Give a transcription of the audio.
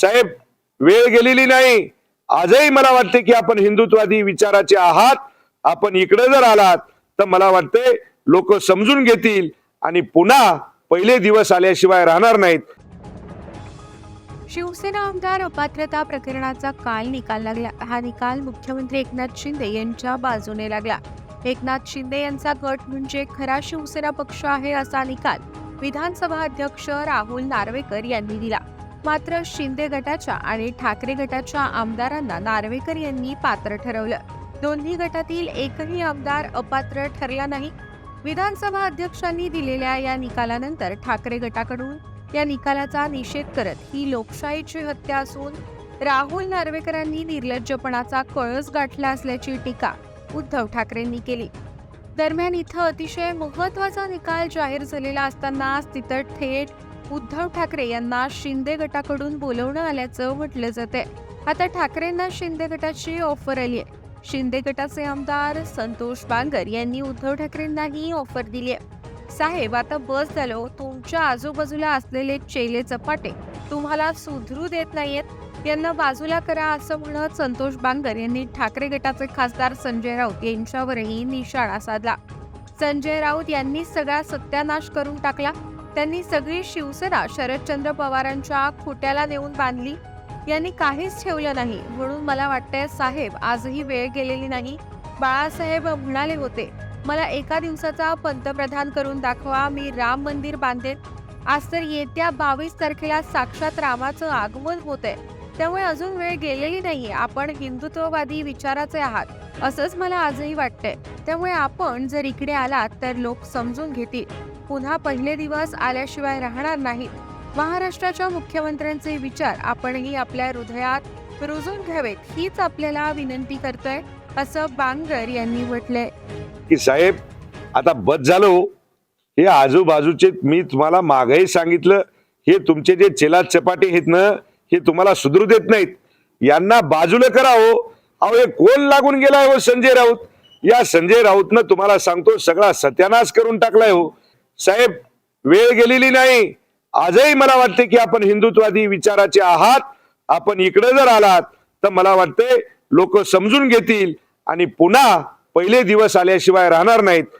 साहेब वेळ गेलेली नाही. आजही मला वाटते की आपण हिंदुत्वादी विचाराचे आहात. आपण इकडे जर आलात तर मला वाटते लोक समजून घेतील आणि पुन्हा पहिले दिवस आल्याशिवाय राहणार नाहीत. शिवसेना आमदार अपात्रता प्रकरणाचा काल निकाल लागला. हा निकाल मुख्यमंत्री एकनाथ शिंदे यांच्या बाजूने लागला. एकनाथ शिंदे यांचा गट म्हणजे खरा शिवसेना पक्ष आहे असा निकाल विधानसभा अध्यक्ष राहुल नार्वेकर यांनी दिला. मात्र शिंदे गटाच्या आणि ठाकरे गटाच्या आमदारांना नार्वेकर यांनी पात्र ठरवलं. दोन्ही गटातील एकही आमदार अपात्र ठरला नाही. विधानसभा अध्यक्षांनी दिलेल्या या निकालानंतर ठाकरे गटाकडून या निकालाचा निषेध करत ही लोकशाहीची हत्या असून राहुल नार्वेकरांनी निर्लज्जपणाचा कळस गाठला असल्याची टीका उद्धव ठाकरेंनी केली. दरम्यान इथं अतिशय महत्त्वाचा निकाल जाहीर झालेला असतानाच तिथं थेट उद्धव ठाकरे यांना शिंदे गटाकडून बोलवणं आल्याचं म्हटलं जाते आता ठाकरेंना शिंदे गटाची ऑफर आली आहे शिंदे गटाचे आमदार संतोष बांगर यांनी उद्धव ठाकरेंनाही ऑफर दिली आहे साहेब आता बस झालो हो. तुमच्या आजूबाजूला असलेले चेले चपाटे तुम्हाला सुधरू देत नाहीयेत. यांना बाजूला करा असं म्हणत संतोष बांगर यांनी ठाकरे गटाचे खासदार संजय राऊत यांच्यावरही निशाणा साधला. संजय राऊत यांनी सगळा सत्यानाश करून टाकला. त्यांनी सगळी शिवसेना शरदचंद्र पवारांच्या खुट्याला नेऊन बांधली. यांनी काहीच ठेवलं नाही म्हणून मला वाटतंय साहेब आजही वेळ गेलेली नाही. बाळासाहेब म्हणाले होते मला एका दिवसाचा पंतप्रधान करून दाखवा मी राम मंदिर बांधेन. आज तर येत्या बावीस तारखेला साक्षात रामाचं आगमन होत आहे त्यामुळे अजून वेळ गेलेली नाही. आपण हिंदुत्ववादी विचाराचे आहात. असंच मला आजही वाटतंय. त्यामुळे आपण जर इकडे आलात तर लोक समजून घेतील. पुन्हा पहिले दिवस आल्याशिवाय राहणार नाहीत. महाराष्ट्राच्या मुख्यमंत्र्यांचे विचार आपणही आपल्या हृदयात रुजून घ्यावेत हीच आपल्याला विनंती करतोय असं बांगर यांनी म्हटलंय. की साहेब आता बस झालो. हे आजूबाजूचे मी तुम्हाला मागही सांगितलं. हे तुमचे जे चेला चपाटे आहेत ना हे तुम्हाला सुधरू देत नाहीत. यांना बाजूला करावं हो. अहो हे कोण लागून गेलाय हो संजय राऊत. या संजय राऊतनं तुम्हाला सांगतो सगळा सत्यानाश करून टाकलाय हो. साहेब वेळ गेलेली नाही. आजही मला वाटते की आपण हिंदुत्वादी विचाराचे आहात. आपण इकडे जर आलात तर मला वाटते लोक समजून घेतील आणि पुन्हा पहिले दिवस आल्याशिवाय राहणार नाहीत.